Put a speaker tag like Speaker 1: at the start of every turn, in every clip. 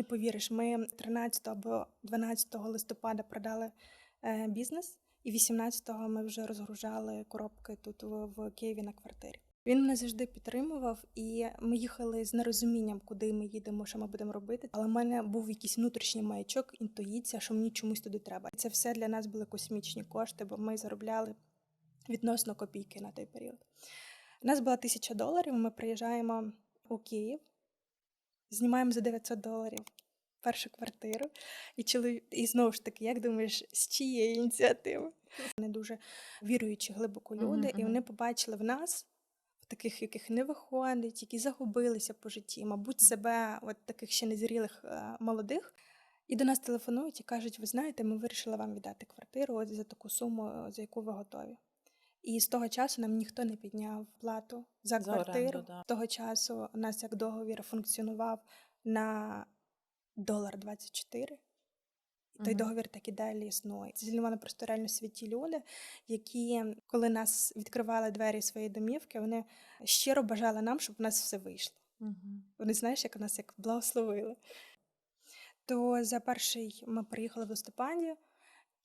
Speaker 1: Не повіриш, ми 13 або 12 листопада продали е, бізнес, і 18-го ми вже розгружали коробки тут в, Києві на квартирі. Він мене завжди підтримував, і ми їхали з нерозумінням, куди ми їдемо, що ми будемо робити. Але в мене був якийсь внутрішній маячок, інтуїція, що мені чомусь туди треба. І це все для нас були космічні кошти, бо ми заробляли відносно копійки на той період. У нас була тисяча доларів. Ми приїжджаємо у Київ, знімаємо за 900 доларів першу квартиру. І чоловік, і знову ж таки, як думаєш, з чиєї ініціативи? Вони дуже віруючі глибоко люди, і вони побачили в нас. в Таких, яких не виходить, які загубилися по житті, мабуть, себе, от таких ще незрілих е, молодих, і до нас телефонують і кажуть: ви знаєте, ми вирішили вам віддати квартиру от за таку суму, за яку ви готові. І з того часу нам ніхто не підняв плату за
Speaker 2: За оренду,
Speaker 1: квартиру.
Speaker 2: да.
Speaker 1: З того часу у нас як договір функціонував на долар 24. І той
Speaker 2: Мгм.
Speaker 1: договір так і далі існує. Це для просто реально святі люди, які, коли нас відкривали двері своєї домівки, вони щиро бажали нам, щоб у нас все вийшло.
Speaker 2: Мгм.
Speaker 1: Вони, знаєш, як нас як благословили. То за перший ми приїхали в листопаді,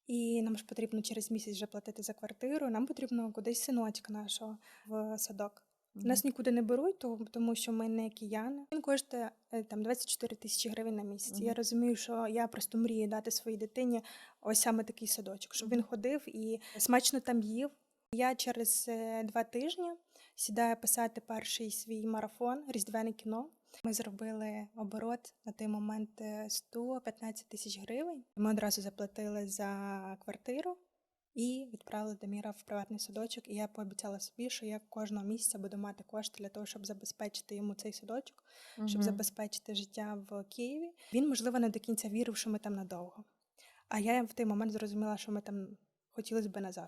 Speaker 1: і нам ж потрібно через місяць вже платити за квартиру. Нам потрібно кудись синочка нашого в садок. Нас нікуди не беруть, то- тому що ми не кияни. Він коштує е, там 24 тисячі гривень на місяць. Я розумію, що я просто мрію дати своїй дитині ось саме такий садочок, щоб він ходив і смачно там їв. Я через е, два тижні сідаю писати перший свій марафон Різдвяне кіно. Ми зробили оборот на той момент е, 115 тисяч гривень. Ми одразу заплатили за квартиру і відправили Даміра в приватний садочок. І я пообіцяла собі, що я кожного місяця буду мати кошти для того, щоб забезпечити йому цей садочок, щоб забезпечити життя в Києві. Він, можливо, не до кінця вірив, що ми там надовго. А я в той момент зрозуміла, що ми там хотілося б назавжди.